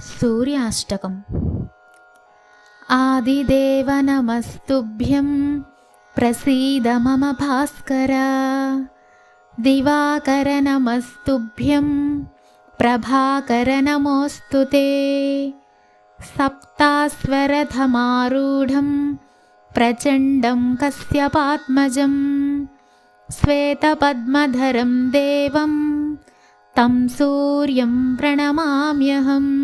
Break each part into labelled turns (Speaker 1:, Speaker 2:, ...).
Speaker 1: सूर्याष्टकम्। आदिदेव नमस्तुभ्यं प्रसीद मम भास्कर। दिवाकर नमस्तुभ्यं प्रभाकर नमोऽस्तु ते। सप्तास्वरथमारूढं प्रचण्डं कस्यपात्मजं श्वेतपद्मधरं देवं तं सूर्यं प्रणमाम्यहम्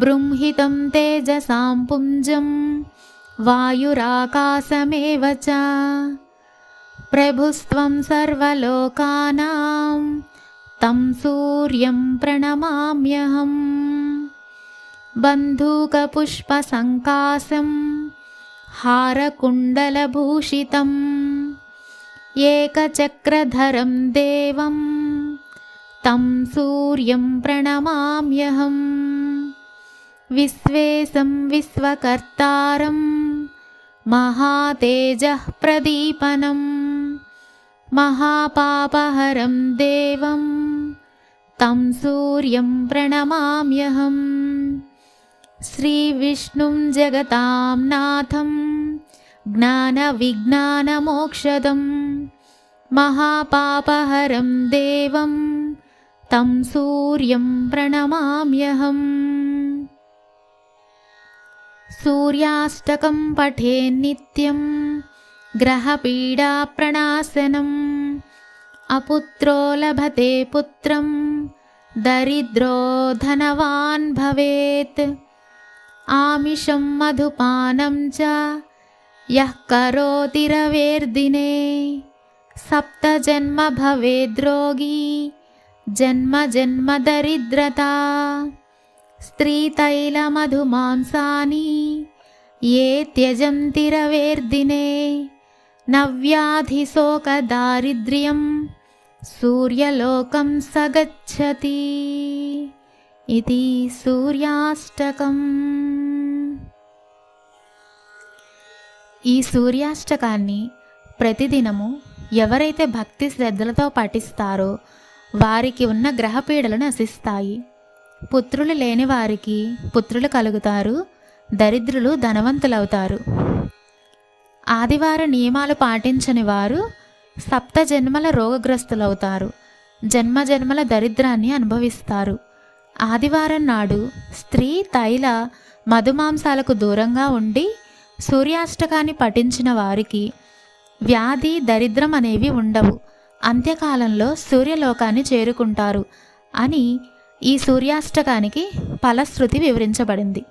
Speaker 1: बृंहितं तेजसां पुञ्जं वायुराकाशमेव च। प्रभुस्त्वं सर्वलोकानां तं सूर्यं प्रणमाम्यहम् बन्धूकपुष्पसङ्कासं हारकुण्डलभूषितम् एकचक्रधरं देवं तं सूर्यं प्रणमाम्यहम् विश्वेशं विश्वकर्तारं महातेजः प्रदीपनं महापापहरं देवं तं सूर्यं प्रणमाम्यहम् श्रीविष्णुं जगतां नाथं ज्ञानविज्ञानमोक्षदं महापापहरं देवं तं सूर्यं प्रणमाम्यहम् सूर्याष्टकं पठेन्नित्यं ग्रहपीडाप्रणाशनम् अपुत्रो लभते पुत्रं दरिद्रो धनवान् भवेत्। आमिषं मधुपानं च यः करोति रवेर्दिने। भवेद्रोगी जन्म जन्म दरिद्रता स्त्रीतैलमधुमांसानि ये त्यजन्ति रवेर्दिने नव्याधिशोकदारिद्र्यं सूर्यलोकं स गच्छति ఇది సూర్యాష్టకం ఈ సూర్యాష్టకాన్ని ప్రతిదినము ఎవరైతే భక్తి శ్రద్ధలతో పఠిస్తారో వారికి ఉన్న గ్రహపీడలు నశిస్తాయి పుత్రులు లేని వారికి పుత్రులు కలుగుతారు దరిద్రులు ధనవంతులవుతారు. ఆదివార నియమాలు పాటించని వారు సప్త జన్మల రోగగ్రస్తులవుతారు జన్మ జన్మల దరిద్రాన్ని అనుభవిస్తారు. ఆదివారం నాడు స్త్రీ తైల మధుమాంసాలకు దూరంగా ఉండి సూర్యాష్టకాన్ని పఠించిన వారికి వ్యాధి దరిద్రం అనేవి ఉండవు. అంత్యకాలంలో సూర్యలోకాన్ని చేరుకుంటారు అని ఈ సూర్యాష్టకానికి ఫలశ్రుతి వివరించబడింది.